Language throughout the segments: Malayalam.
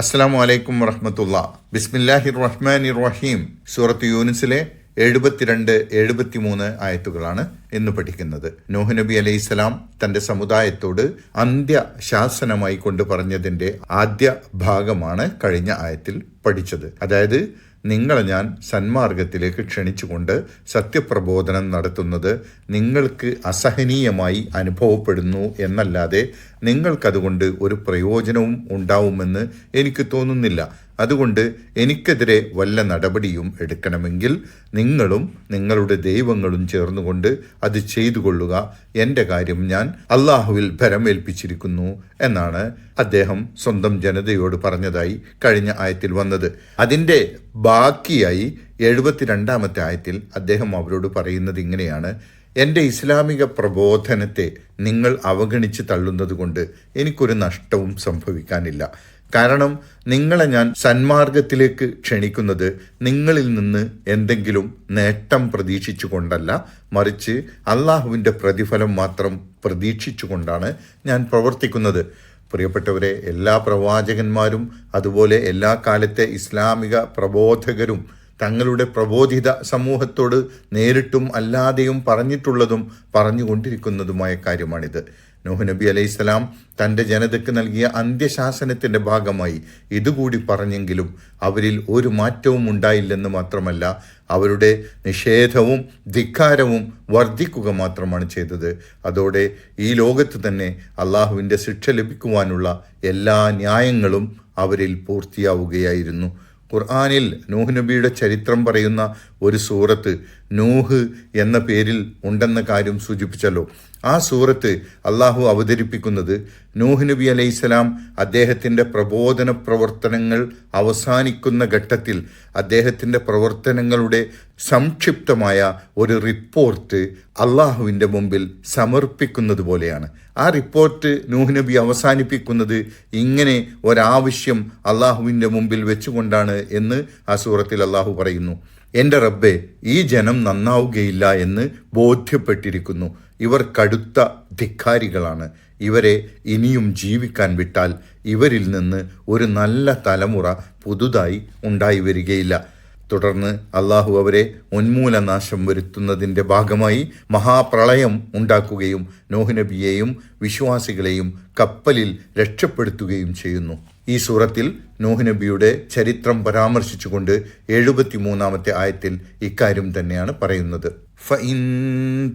അസ്സാം വലൈക്കും വറഹമത്തുള്ള. ബിസ്മില്ലാഹിർ റഹ്മാൻ റഹീം സൂറത്ത് യൂനിസിലെ എഴുപത്തിരണ്ട് എഴുപത്തിമൂന്ന് ആയത്തുകളാണ് ഇന്ന് പഠിക്കുന്നത്. നോഹ് നബി അലൈഹിസ്സലാം തന്റെ സമുദായത്തോട് അന്ത്യ ശാസനമായി കൊണ്ട് പറഞ്ഞതിന്റെ ആദ്യ ഭാഗമാണ് കഴിഞ്ഞ ആയത്തിൽ പഠിച്ചത്. അതായത് നിങ്ങളെ ഞാൻ സന്മാർഗത്തിലേക്ക് ക്ഷണിച്ചുകൊണ്ട് സത്യപ്രബോധനം നടത്തുന്നത് നിങ്ങൾക്ക് അസഹനീയമായി അനുഭവപ്പെടുന്നു എന്നല്ലാതെ നിങ്ങൾക്കതുകൊണ്ട് ഒരു പ്രയോജനവും ഉണ്ടാവുമെന്ന് എനിക്ക് തോന്നുന്നില്ല. അതുകൊണ്ട് എനിക്കെതിരെ വല്ല നടപടിയും എടുക്കണമെങ്കിൽ നിങ്ങളും നിങ്ങളുടെ ദൈവങ്ങളും ചേർന്നുകൊണ്ട് അത് ചെയ്തു കൊള്ളുക എന്റെ കാര്യം ഞാൻ അള്ളാഹുവിൽ ഭരമേൽപ്പിച്ചിരിക്കുന്നു എന്നാണ് അദ്ദേഹം സ്വന്തം ജനതയോട് പറഞ്ഞതായി കഴിഞ്ഞ ആയത്തിൽ വന്നത്. അതിന്റെ ബാക്കിയായി എഴുപത്തിരണ്ടാമത്തെ ആയത്തിൽ അദ്ദേഹം അവരോട് പറയുന്നത് ഇങ്ങനെയാണ്. എന്റെ ഇസ്ലാമിക പ്രബോധനത്തെ നിങ്ങൾ അവഗണിച്ച് തള്ളുന്നത് കൊണ്ട് എനിക്കൊരു നഷ്ടവും സംഭവിക്കാനില്ല. കാരണം നിങ്ങളെ ഞാൻ സന്മാർഗത്തിലേക്ക് ക്ഷണിക്കുന്നത് നിങ്ങളിൽ നിന്ന് എന്തെങ്കിലും നേട്ടം പ്രതീക്ഷിച്ചുകൊണ്ടല്ല. മറിച്ച് അള്ളാഹുവിന്റെ പ്രതിഫലം മാത്രം പ്രതീക്ഷിച്ചുകൊണ്ടാണ് ഞാൻ പ്രവർത്തിക്കുന്നത്. പ്രിയപ്പെട്ടവരെ എല്ലാ പ്രവാചകന്മാരും അതുപോലെ എല്ലാ കാലത്തെ ഇസ്ലാമിക പ്രബോധകരും തങ്ങളുടെ പ്രബോധിത സമൂഹത്തോട് നേരിട്ടും അല്ലാതെയും പറഞ്ഞിട്ടുള്ളതും പറഞ്ഞുകൊണ്ടിരിക്കുന്നതുമായ കാര്യമാണിത്. നോഹ് നബി അലൈഹിസ്സലാം തന്റെ ജനതയ്ക്ക് നൽകിയ അന്ത്യശാസനത്തിന്റെ ഭാഗമായി ഇതുകൂടി പറഞ്ഞെങ്കിലും അവരിൽ ഒരു മാറ്റവും ഉണ്ടായില്ലെന്ന് മാത്രമല്ല അവരുടെ നിഷേധവും ധിക്കാരവും വർദ്ധിക്കുക മാത്രമാണ് ചെയ്തത്. അതോടെ ഈ ലോകത്ത് തന്നെ അള്ളാഹുവിന്റെ ശിക്ഷ ലഭിക്കുവാനുള്ള എല്ലാ ന്യായങ്ങളും അവരിൽ പൂർത്തിയാവുകയായിരുന്നു. ഖുർആാനിൽ നൂഹ് നബിയുടെ ചരിത്രം പറയുന്ന ഒരു സൂറത്ത് നൂഹ് എന്ന പേരിൽ ഉണ്ടെന്ന കാര്യം സൂചിപ്പിച്ചല്ലോ. ആ സൂറത്ത് അള്ളാഹു അവതരിപ്പിക്കുന്നത് നൂഹ് നബി അലൈഹിസ്സലാം അദ്ദേഹത്തിന്റെ പ്രബോധന പ്രവർത്തനങ്ങൾ അവസാനിക്കുന്ന ഘട്ടത്തിൽ അദ്ദേഹത്തിന്റെ പ്രവർത്തനങ്ങളുടെ സംക്ഷിപ്തമായ ഒരു റിപ്പോർട്ട് അള്ളാഹുവിന്റെ മുമ്പിൽ സമർപ്പിക്കുന്നത് പോലെയാണ്. ആ റിപ്പോർട്ട് നൂഹ് നബി അവസാനിപ്പിക്കുന്നത് ഇങ്ങനെ ഒരാവശ്യം അള്ളാഹുവിന്റെ മുമ്പിൽ വെച്ചുകൊണ്ടാണ് എന്ന് ആ സൂറത്തിൽ അള്ളാഹു പറയുന്നു. എന്റെ റബ്ബെ ഈ ജനം നന്നാവുകയില്ല എന്ന് ബോധ്യപ്പെട്ടിരിക്കുന്നു. ഇവർ കടുത്ത ധിക്കാരികളാണ്. ഇവരെ ഇനിയും ജീവിക്കാൻ വിട്ടാൽ ഇവരിൽ നിന്ന് ഒരു നല്ല തലമുറ പുതുതായി ഉണ്ടായി വരികയില്ല. തുടർന്ന് അള്ളാഹു അവരെ ഉന്മൂലനാശം വരുത്തുന്നതിന്റെ ഭാഗമായി മഹാപ്രളയം ഉണ്ടാക്കുകയും നോഹ്നബിയെയും വിശ്വാസികളെയും കപ്പലിൽ രക്ഷപ്പെടുത്തുകയും ചെയ്യുന്നു. ഈ സൂറത്തിൽ നോഹ് നബിയുടെ ചരിത്രം പരാമർശിച്ചുകൊണ്ട് എഴുപത്തിമൂന്നാമത്തെ ആയത്തിൽ ഇക്കാര്യം തന്നെയാണ് പറയുന്നത്. فإن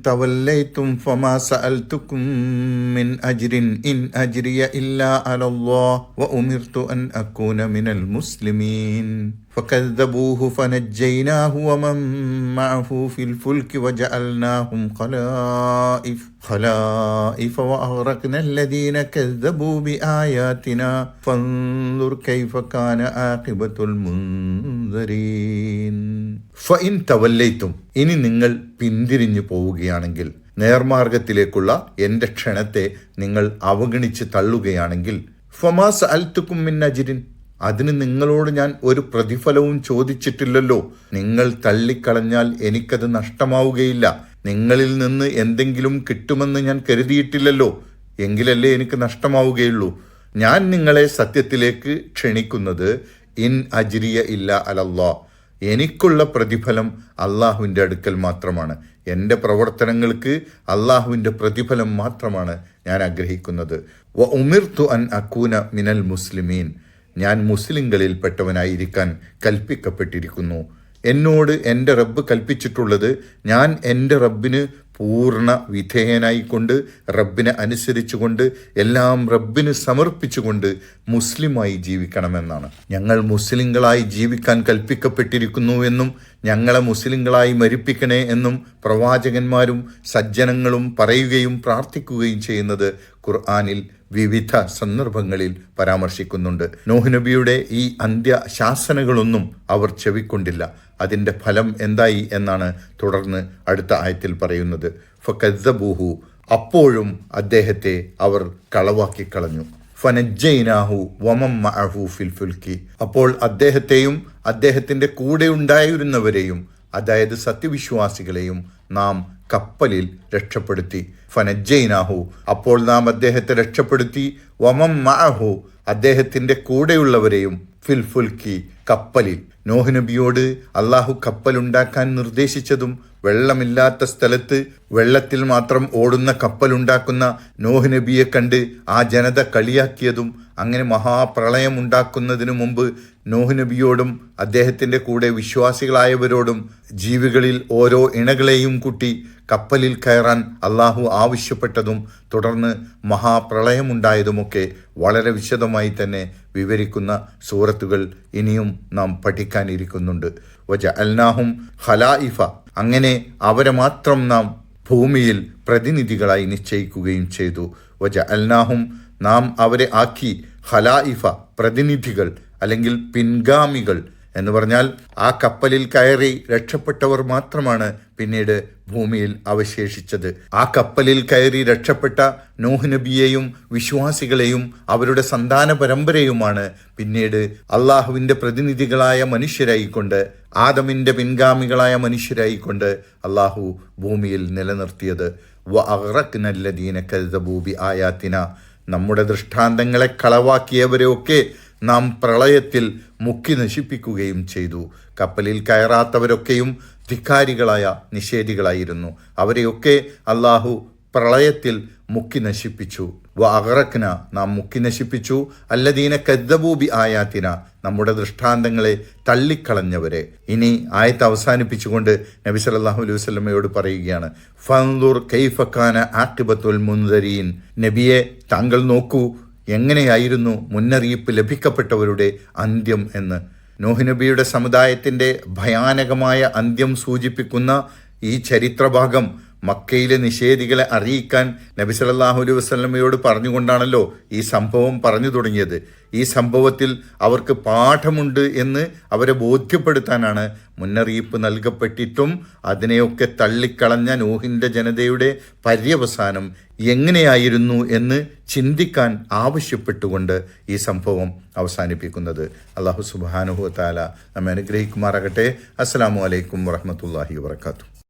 توليتم فما سألتكم من أجر إن أجري إلا على الله وأمرت أن أكون من المسلمين فكذبوه فنجيناه ومن معه في الفلك وجعلناهم خلائف خلائف وأغرقنا الذين كذبوا بآياتنا فانظر كيف كان عاقبة المنذرين فإن توليتم ഇനി നിങ്ങൾ പിന്തിരിഞ്ഞു പോവുകയാണെങ്കിൽ നേർമാർഗത്തിലേക്കുള്ള എന്റെ ക്ഷണത്തെ നിങ്ങൾ അവഗണിച്ച് തള്ളുകയാണെങ്കിൽ ഫമാസ് അൽത്തുക്കും മിൻ അജിരിൻ അതിന് നിങ്ങളോട് ഞാൻ ഒരു പ്രതിഫലവും ചോദിച്ചിട്ടില്ലല്ലോ. നിങ്ങൾ തള്ളിക്കളഞ്ഞാൽ എനിക്കത് നഷ്ടമാവുകയില്ല. നിങ്ങളിൽ നിന്ന് എന്തെങ്കിലും കിട്ടുമെന്ന് ഞാൻ കരുതിയിട്ടില്ലല്ലോ. എങ്കിലല്ലേ എനിക്ക് നഷ്ടമാവുകയുള്ളൂ. ഞാൻ നിങ്ങളെ സത്യത്തിലേക്ക് ക്ഷണിക്കുന്നത് ഇൻ അജിരിയ ഇല്ല അലല്ലാ. എനിക്കുള്ള പ്രതിഫലം അള്ളാഹുവിന്റെ അടുക്കൽ മാത്രമാണ്. എന്റെ പ്രവർത്തനങ്ങൾക്ക് അള്ളാഹുവിന്റെ പ്രതിഫലം മാത്രമാണ് ഞാൻ ആഗ്രഹിക്കുന്നത്. വ ഉമിർത്തു അൻ അക്കൂന മിനൽ മുസ്ലിമീൻ. ഞാൻ മുസ്ലിങ്ങളിൽ പെട്ടവനായിരിക്കാൻ കൽപ്പിക്കപ്പെട്ടിരിക്കുന്നു. എന്നോട് എന്റെ റബ്ബ് കൽപ്പിച്ചിട്ടുള്ളത് ഞാൻ എന്റെ റബ്ബിന് പൂർണ വിധേയനായിക്കൊണ്ട് റബ്ബിനെ അനുസരിച്ചുകൊണ്ട് എല്ലാം റബ്ബിന് സമർപ്പിച്ചുകൊണ്ട് മുസ്ലിമായി ജീവിക്കണമെന്നാണ്. ഞങ്ങൾ മുസ്ലിങ്ങളായി ജീവിക്കാൻ കൽപ്പിക്കപ്പെട്ടിരിക്കുന്നു എന്നും ഞങ്ങളെ മുസ്ലിങ്ങളായി മരിപ്പിക്കണേ എന്നും പ്രവാചകന്മാരും സജ്ജനങ്ങളും പറയുകയും പ്രാർത്ഥിക്കുകയും ചെയ്യുന്നത് ഖുർആാനിൽ വിവിധ സന്ദർഭങ്ങളിൽ പരാമർശിക്കുന്നുണ്ട്. നോഹ്നബിയുടെ ഈ അന്ത്യ ശാസനകളൊന്നും അവർ ചെവിക്കൊണ്ടില്ല. അതിന്റെ ഫലം എന്തായി എന്നാണ് തുടർന്ന് അടുത്ത ആയത്തിൽ പറയുന്നത്. ഫക്കദ്ദബൂഹു അപ്പോഴും അദ്ദേഹത്തെ അവർ കളവാക്കി കളഞ്ഞു ഫനജ്ജൈനാഹു വമം മഅഹു ഫിൽ ഫുൽക്കി. അപ്പോൾ അദ്ദേഹത്തെയും അദ്ദേഹത്തിന്റെ കൂടെ ഉണ്ടായിരുന്നവരെയും അതായത് സത്യവിശ്വാസികളെയും നാം കപ്പലിൽ രക്ഷപ്പെടുത്തി. ഫനജ്ജൈനാഹു. അപ്പോൾ നാം അദ്ദേഹത്തെ രക്ഷപ്പെടുത്തി. വമം മാഹു അദ്ദേഹത്തിന്റെ കൂടെയുള്ളവരെയും ഫിൽഫുൽക്കി കപ്പലിൽ. നോഹ് നബിയോട് അള്ളാഹു കപ്പലുണ്ടാക്കാൻ നിർദ്ദേശിച്ചതും വെള്ളമില്ലാത്ത സ്ഥലത്ത് വെള്ളത്തിൽ മാത്രം ഓടുന്ന കപ്പലുണ്ടാക്കുന്ന നോഹ് നബിയെ കണ്ട് ആ ജനത കളിയാക്കിയതും അങ്ങനെ മഹാപ്രളയം ഉണ്ടാക്കുന്നതിനു മുമ്പ് നോഹ് നബിയോടും അദ്ദേഹത്തിന്റെ കൂടെ വിശ്വാസികളായവരോടും ജീവികളിൽ ഓരോ ഇണകളെയും കൂട്ടി കപ്പലിൽ കയറാൻ അള്ളാഹു ആവശ്യപ്പെട്ടതും തുടർന്ന് മഹാപ്രളയമുണ്ടായതുമൊക്കെ വളരെ വിശദമായി തന്നെ വിവരിക്കുന്ന സൂറത്തുകൾ ഇനിയും നാം പഠിക്കാനിരിക്കുന്നുണ്ട്. വജ അൽനാഹും ഹലായിഫ അങ്ങനെ അവരെ മാത്രം നാം ഭൂമിയിൽ പ്രതിനിധികളായി നിശ്ചയിക്കുകയും ചെയ്തു. വജ അൽനാഹും നാം അവരെ ആക്കി ഹലായിഫ പ്രതിനിധികൾ അല്ലെങ്കിൽ പിൻഗാമികൾ എന്ന് പറഞ്ഞാൽ ആ കപ്പലിൽ കയറി രക്ഷപ്പെട്ടവർ മാത്രമാണ് പിന്നീട് ഭൂമിയിൽ അവശേഷിച്ചത്. ആ കപ്പലിൽ കയറി രക്ഷപ്പെട്ട നോഹ് നബിയെയും വിശ്വാസികളെയും അവരുടെ സന്താന പരമ്പരയുമാണ് പിന്നീട് അള്ളാഹുവിന്റെ പ്രതിനിധികളായ മനുഷ്യരായിക്കൊണ്ട് ആദമിന്റെ പിൻഗാമികളായ മനുഷ്യരായിക്കൊണ്ട് അള്ളാഹു ഭൂമിയിൽ നിലനിർത്തിയത്. വ അറക്നല്ലദീന കരുതബൂബി ആയാത്തിന. നമ്മുടെ ദൃഷ്ടാന്തങ്ങളെ കളവാക്കിയവരെയൊക്കെ നാം പ്രളയത്തിൽ മുക്കി നശിപ്പിക്കുകയും ചെയ്തു. കപ്പലിൽ കയറാത്തവരൊക്കെയും ധിക്കാരികളായ നിഷേധികളായിരുന്നു. അവരെയൊക്കെ അള്ളാഹു പ്രളയത്തിൽ മുക്കി നശിപ്പിച്ചു. വ അഹറക്ന നാം മുക്കി നശിപ്പിച്ചു. അല്ലദീന കദ്ദബൂബി ആയാത്തിന നമ്മുടെ ദൃഷ്ടാന്തങ്ങളെ തള്ളിക്കളഞ്ഞവരെ. ഇനി ആയത്ത് അവസാനിപ്പിച്ചുകൊണ്ട് നബി സല്ലല്ലാഹു അലൈഹി വസ്ലമയോട് പറയുകയാണ് ഫന്ദുർ കൈഫക്കാന ആക്കിബത്തുൽ മുൻദരീൻ നബിയെ താങ്കൾ നോക്കൂ എങ്ങനെയായിരുന്നു മുന്നറിയിപ്പ് ലഭിക്കപ്പെട്ടവരുടെ അന്ത്യം എന്ന്? നോഹിനബിയുടെ സമുദായത്തിന്റെ ഭയാനകമായ അന്ത്യം സൂചിപ്പിക്കുന്ന ഈ ചരിത്രഭാഗം മക്കയിലെ നിഷേധികളെ അറിയിക്കാൻ നബി സല്ലല്ലാഹു അലൈഹി വസല്ലമയോട് പറഞ്ഞുകൊണ്ടാണല്ലോ ഈ സംഭവം പറഞ്ഞു തുടങ്ങിയത്. ഈ സംഭവത്തിൽ അവർക്ക് പാഠമുണ്ട് എന്ന് അവരെ ബോധ്യപ്പെടുത്താനാണ് മുന്നറിയിപ്പ് നൽകപ്പെട്ടിട്ടും അതിനെയൊക്കെ തള്ളിക്കളഞ്ഞ നോഹിന്റെ ജനതയുടെ പര്യവസാനം എങ്ങനെയായിരുന്നു എന്ന് ചിന്തിക്കാൻ ആവശ്യപ്പെട്ടുകൊണ്ട് ഈ സംഭവം അവസാനിപ്പിക്കുന്നത്. അള്ളാഹു സുബാനുഹു താല നമ്മെ അനുഗ്രഹിക്കുമാറാകട്ടെ. അസ്സാം വലൈക്കും വറഹമത്തല്ലാഹി വാത്തു